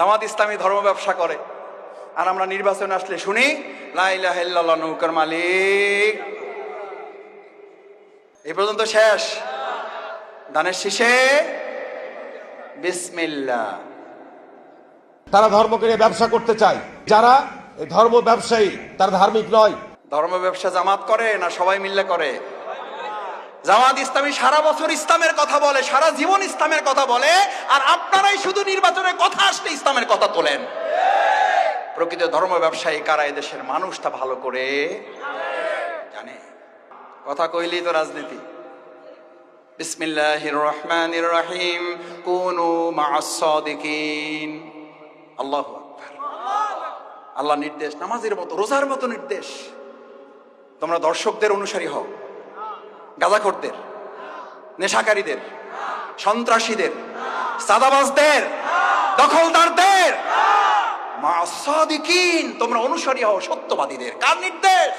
জামাত ইসলামী ধর্ম ব্যবসা করে। আর আমরা নির্বাচনে আসলে শুনি নৌকার মালিক। এই পর্যন্ত শেষ। দানের শেষে বিসমিল্লা তারা ধর্মকে নিয়ে ব্যবসা করতে চায়। যারা ধর্ম ব্যবসায়ী তারা ধার্মিক নয়। ধর্ম ব্যবসা জামাত করে না সবাই মিললে করে? জামাত ইসলামী সারা বছর ইসলামের কথা বলে, সারা জীবন ইসলামের কথা বলে, আর আপনারাই শুধু নির্বাচনের কথা আসলে ইসলামের কথা তোলেন। প্রকৃত ধর্ম ব্যবসায়ী কারা দেশের মানুষ তা ভালো করে জানে? কথা কইলেই তো রাজনীতি। বিসমিল্লাহির রহমানির রহিম, কুনু মা'আস সাদিকিন। আল্লাহু আকবার। আল্লাহ নির্দেশ, নামাজের মতো, রোজার মতো নির্দেশ। তোমরা দর্শকদের অনুসারী হও। গাজাখোরদের, নেশাকারীদের, সন্ত্রাসীদের, সাদাবাজদের, দখলদারদের মা সাদিকিন তোমরা অনুসারী হও সত্যবাদীদের, কার নির্দেশ?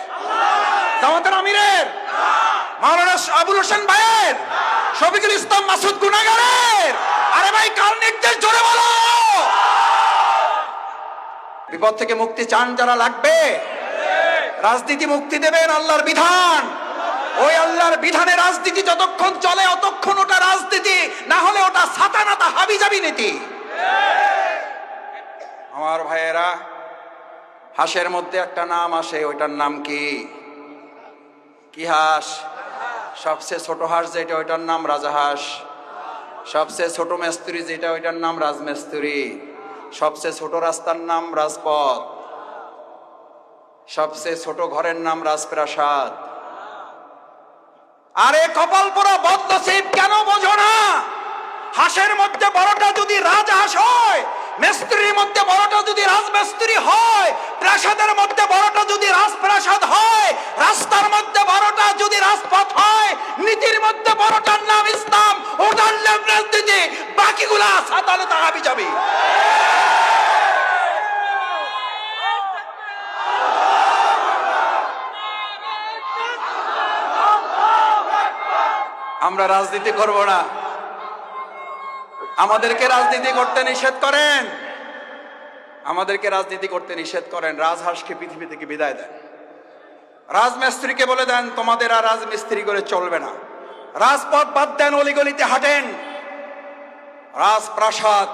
জামাতের আমিরের, মাওলানা আবুল হোসেন ভাইয়ের, শফিকুল ইসলাম মাসুদ গুনাগারের আরে ভাই, কার নির্দেশ? জোরে বলো! বিপদ থেকে মুক্তি চান যারা লাগবে। রাজনীতি মুক্তি দেবেন আল্লাহর বিধান। ওই আল্লাহর বিধানে রাজনীতি যতক্ষণ চলে, অতক্ষণ ওটা রাজনীতি, না হলে ওটা সাতানাতা হাবি যাবি নীতি। আমার ভাইয়েরা, হাঁসের মধ্যে একটা নাম আসে, ওইটার নাম কি? কি হাঁস? সবচেয়ে ছোট হাঁস যেটা, ওইটার নাম রাজাহাঁস সবচেয়ে ছোট মেস্তুরি যেটা, ওইটার নাম রাজমেস্তুরি। সবচেয়ে ছোট রাস্তার নাম রাজপথ। সবচেয়ে ছোট ঘরের নাম রাজপ্রাসাদ। আরে কপাল পোড়া বদনসিব কেন বোঝো না? হাঁসের মধ্যে বড়টা যদি রাজ রাজহাঁস হয়, মেস্ত্রির মধ্যে বড়টা যদি রাজমেস্ত্রি হয়, প্রাসাদের মধ্যে বড়টা যদি রাজপ্রাসাদ হয়, রাস্তার মধ্যে বড়টা যদি রাজপথ হয়, নীতির মধ্যে বড়টার নাম ইসলাম। ওটার নাম রাজনীতি। বাকিগুলা সাতালে তাহাবি যাবে। আমরা রাজনীতি করব না। আমাদেরকে রাজনীতি করতে নিষেধ করেন। আমাদেরকে রাজনীতি করতে নিষেধ করেন। রাজহাঁসকে পৃথিবী থেকে বিদায় দেন। রাজমিস্ত্রিকে বলে দেন, তোমাদের আর রাজমিস্ত্রি করে চলবে না। রাজপথ বাদ দেন, অলিগলিতে হাঁটেন। রাজপ্রাসাদ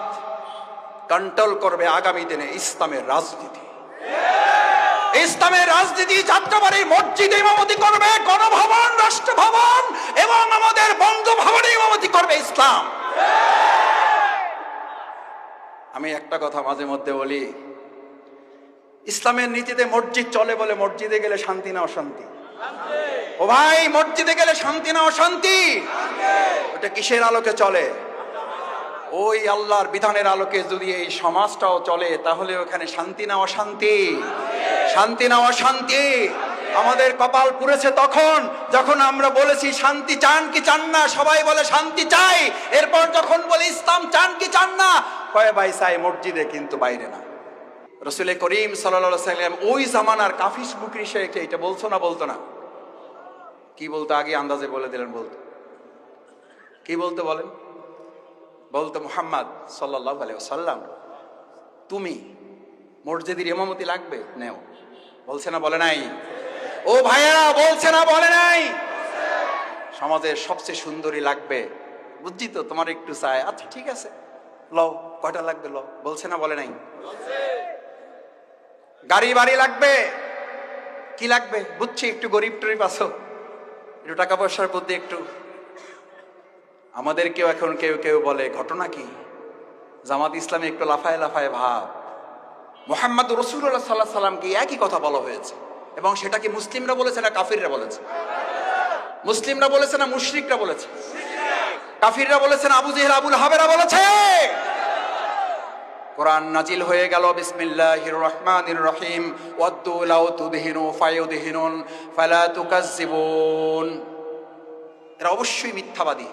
কন্ট্রোল করবে আগামী দিনে ইসলামের রাজনীতি। ইসলামের রাজনীতি যাত্রাবাড়ির মসজিদে ইমামতি করবে গণভবন, রাষ্ট্রভবন এবং আমাদের বঙ্গভবনে ইমামতি করবে ইসলাম। আমি একটা কথা মাঝে মধ্যে বলি, ইসলামের নীতিতে মসজিদ চলে বলে মসজিদে গেলে শান্তি না অশান্তি? ও ভাই, মসজিদে গেলে শান্তি না অশান্তি? ওটা কিসের আলোকে চলে? ওই আল্লাহর বিধানের আলোকে যদি এই সমাজটাও চলে, তাহলে ওখানে শান্তি না অশান্তি? শান্তি না অশান্তি। আমাদের কপাল পুড়েছে তখন যখন আমরা বলেছি, শান্তি চান কি চান না? সবাই বলে, শান্তি চাই। এরপর যখন বলে, ইসলাম চান কি চান না? কয়ে, ভাই চাই মসজিদে কিন্তু বাইরে না। রসুল করিম সাল্লা সাল্লাম ওই জামানার কাফিস বুকরি সে এটা বলছো না, বলতো না? কি বলতো? আগে আন্দাজে বলে দিলেন বলতো। কি বলতে বলেন? বলতো মুহাম্মদ সাল্লাহ সাল্লাম তুমি মসজিদের ইমামতি লাগবে? নেও। বলছে না, বলে নাই। ও ভাইয়েরা, বলছে না, বলে নাই। সমাজের সবচেয়ে সুন্দরী লাগবে। বুঝছি তো, তোমার একটু চাই আচ্ছা ঠিক আছে। লও, কয়টা লাগবে লও। বলছে না, বলে নাই। গাড়ি বাড়ি লাগবে? কি লাগবে? বুঝছি, একটু গরিব টরিব আছো। একটু টাকা পয়সার প্রতি একটু। আমাদের কেউ এখন কেউ কেউ বলে, ঘটনা কি? জামাত ইসলামী একটু লাফায় লাফায় ভাব। মোহাম্মদ রসুল্লাহ সাল্লাহ সাল্লামকে একই কথা বলা হয়েছে। এবং সেটা কি মুসলিমরা বলেছে না কাফিররা বলেছে? মুসলিমরা বলেছে না মুশরিকরা বলেছে? কাফিররা বলেছে না আবু জেহেল, আবুল হাবেরা বলেছে? কোরআন নাজিল হয়ে গেল, বিসমিল্লাহির রহমানির রহিম। ওয়াদ্দু লাউ তুদহিনু ফায়ুদহিনুন, ফালা তুকাজ্জিবুন। এরা অবশ্যই মিথ্যাবাদী।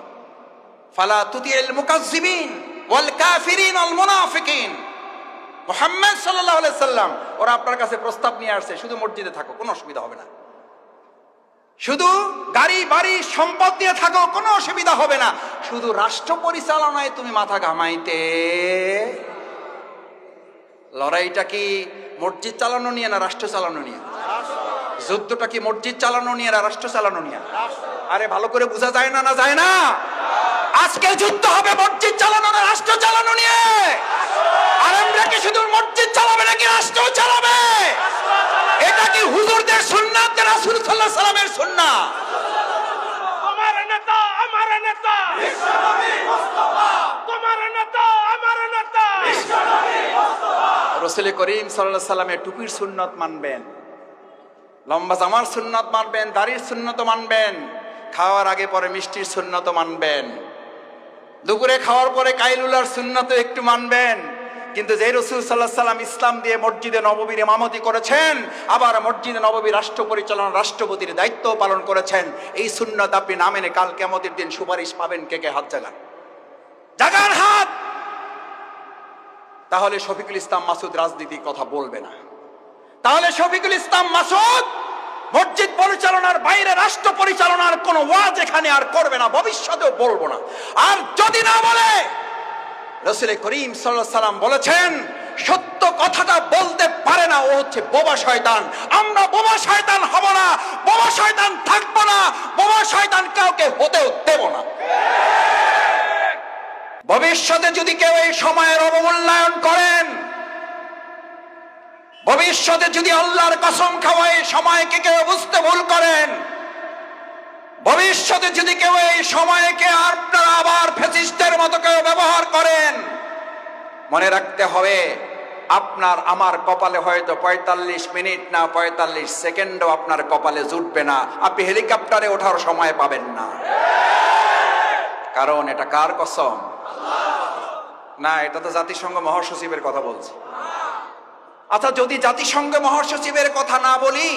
ফালা তুতিল মুকাজ্জিবিন ওয়াল কাফিরিন ওয়াল মুনাফিকিন। মুহাম্মদ আলাইহি সাল্লাম, ওরা আপনার কাছে প্রস্তাব নিয়ে আসছে, শুধু মসজিদে থাকো, কোনো অসুবিধা হবে না। শুধু গাড়ি, বাড়ি, সম্পদ দিয়ে থাকো, কোনো অসুবিধা হবে না। শুধু রাষ্ট্র পরিচালনায় তুমি মাথা ঘামাইতে। লড়াইটা কি মসজিদ চালানো নিয়ে না রাষ্ট্র চালানো নিয়ে? যুদ্ধটা কি মসজিদ চালানো নিয়ে না রাষ্ট্র চালানো নিয়ে? আরে ভালো করে বোঝা যায় না না যায় না? আজকে যুদ্ধ হবে মসজিদ চালানো না রাষ্ট্র চালানো নিয়ে? আর আমরা কি শুধু মসজিদ চালাবে নাকি রাষ্ট্র চালাবে? এটা কি হুজুরদের সুন্নাত না রাসূল সাল্লাল্লাহু আলাইহি সাল্লামের সুন্নাত? নেতা আমার নেতা। তোমার নেতা আমার নেতা। রসুল করিম সাল্লাল্লাহু সাল্লামের টুপির সুন্নত মানবেন। লম্বা জামার সুন্নত মানবেন দাড়ির সুন্নত মানবেন খাওয়ার আগে পরে মিষ্টির সুন্নত মানবেন। দুপুরে খাওয়ার পরে কাইলুলার সুন্নত একটু মানবেন। কিন্তু যে রসুল সাল্লাহ সাল্লাম ইসলাম দিয়ে মসজিদে নববীর ইমামতি করেছেন, আবার মসজিদে নববী রাষ্ট্র পরিচালনা রাষ্ট্রপতির দায়িত্ব পালন করেছেন, এই সুন্নত আপনি না মেনে কাল কেমতের দিন সুপারিশ পাবেন কে কে হাত জাগান। জাগান হাত! তাহলে শফিকুল ইসলাম মাসুদ রাজনীতির কথা বলবে না। তাহলে শফিকুল ইসলাম মাসুদ মসজিদ পরিচালনার বাইরে রাষ্ট্র পরিচালনার কোনো ওয়াজ এখানে আর করবে না, ভবিষ্যতেও বলব না। আর যদি না বলে, রসুল করিম সাল্লাম বলেছেন, সত্য কথাটা বলতে পারে না, ও হচ্ছে বোবা শয়তান। আমরা বোবা শয়তান হব না, বোবা শয়তান থাকব না, বোবা শয়তান কাউকে হতেও দেব না। ভবিষ্যতে যদি কেউ এই সময়ের অবমূল্যায়ন করেন ভবিষ্যতে যদি আল্লাহর কসম খাওয়ায় সময়কে কেউ বুঝতে ভুল করেন, ভবিষ্যতে যদি কেউ এই সময়কে আপনারা আবার ফেসিস্টের মতো কেউ ব্যবহার করেন, মনে রাখতে হবে, আপনার আমার কপালে হয়তো পঁয়তাল্লিশ মিনিট না পঁয়তাল্লিশ সেকেন্ডও আপনার কপালে জুটবে না। আপনি হেলিকপ্টারে ওঠার সময় পাবেন না। কারণ এটা কার কসম? না, এটা তো জাতিসংঘ মহাসচিবের কথা বলছি। আচ্ছা যদি জাতিসংঘ মহাসচিবের কথা না বলি,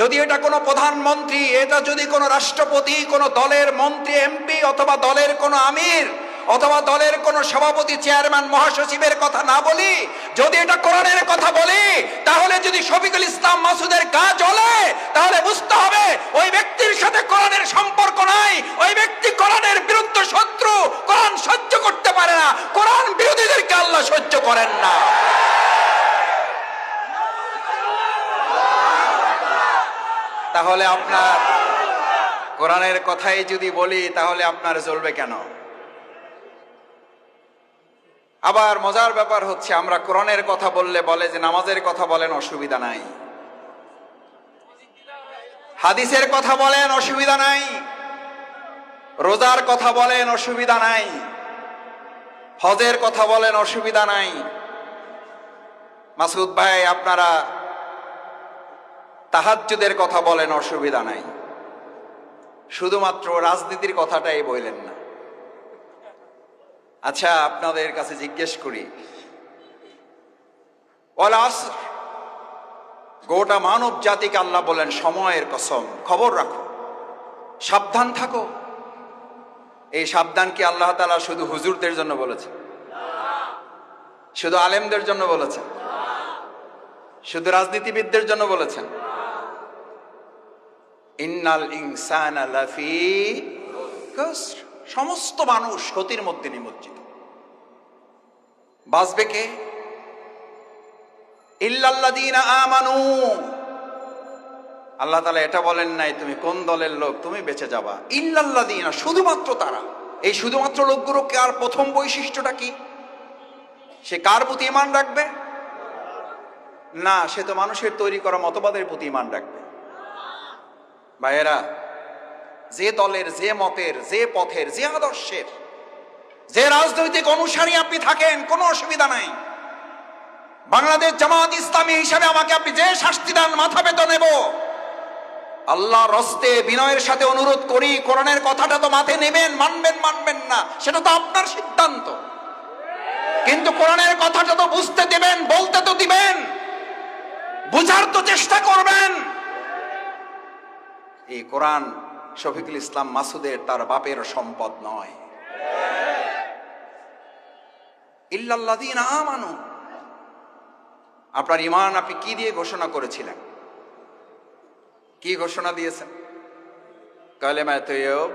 যদি এটা কোনো প্রধানমন্ত্রী, এটা যদি কোনো রাষ্ট্রপতি, কোনো দলের মন্ত্রী, এমপি, অথবা দলের কোনো আমির, অথবা দলের কোনো সভাপতি, চেয়ারম্যান, মহাসচিবের কথা না বলি, যদি এটা কোরআনের কথা বলি, তাহলে যদি শফিকুল ইসলাম মাসুদের গা জ্বলে, তাহলে বুঝতে হবে ওই ব্যক্তির সাথে কোরআনের সম্পর্ক নাই, ওই ব্যক্তি কোরআনের বিরুদ্ধে শত্রু, কোরআন সহ্য করতে পারে না, কোরআন বিরোধীদেরকে আল্লাহ সহ্য করেন না। তাহলে আপনার কোরআনের কথাই যদি বলি, তাহলে আপনার চলবে কেন? আবার মজার ব্যাপার হচ্ছে, আমরা কোরআনের কথা বললে বলে যে নামাজের কথা বলেন, অসুবিধা নাই। হাদিসের কথা বলেন, অসুবিধা নাই। রোজার কথা বলেন, অসুবিধা নাই। হজের কথা বলেন, অসুবিধা নাই। মাসুদ ভাই, আপনারা তাহাজ্জুদের কথা বলেন অসুবিধা নাই। শুধুমাত্র রাজনীতির কথাটাই বললেন না। আচ্ছা আপনাদের কাছে জিজ্ঞেস করি। গোটা মানব জাতিকে আল্লাহ বলেন সময়ের কসম, খবর রাখো। সাবধান থাকো। এই সাবধান কি আল্লাহ তালা শুধু হুজুরদের জন্য বলেছে? শুধু আলেমদের জন্য বলেছেন? শুধু রাজনীতিবিদদের জন্য বলেছেন? ইন্নাল ইনসান লাফি সমস্ত মানুষ ক্ষতির মধ্যে নিমজ্জিত। বাঁচবে কে? আমানু। আল্লাহ তালা এটা বলেন নাই, তুমি কোন দলের লোক, তুমি বেঁচে যাবা। ইল্লাল্লাযীনা, শুধুমাত্র তারা। এই শুধুমাত্র লোকগুলোকে আর প্রথম বৈশিষ্ট্যটা কি? সে কার প্রতি ইমান রাখবে? না, সে তো মানুষের তৈরি করা মতবাদের প্রতি ইমান রাখবে। ভাইয়েরা, যে দলের, যে মতের, যে পথের, যে আদর্শের, যে রাজনৈতিক অনুসারী আপনি থাকেন, কোনো অসুবিধা নাই। বাংলাদেশ জামাত ইসলামী হিসাবে আমাকে আপনি যে শাস্তি দান, মাথা পেতে নেব। আল্লাহ রস্তে বিনয়ের সাথে অনুরোধ করি, কোরআনের কথাটা তো মাথায় নেবেন, মানবেন মানবেন না, সেটা তো আপনার সিদ্ধান্ত। কিন্তু কোরআনের কথাটা তো বুঝতে দেবেন, বলতে তো দিবেন। বুঝার তো চেষ্টা করবেন। এই কোরআন শফিকুল ইসলাম মাসুদের তার বাপের সম্পদ নয়। আমানু। আপনার ইমান আপনি কি দিয়ে ঘোষণা করেছিলেন? কি ঘোষণা দিয়েছেন? কালেমায় তৈয়ব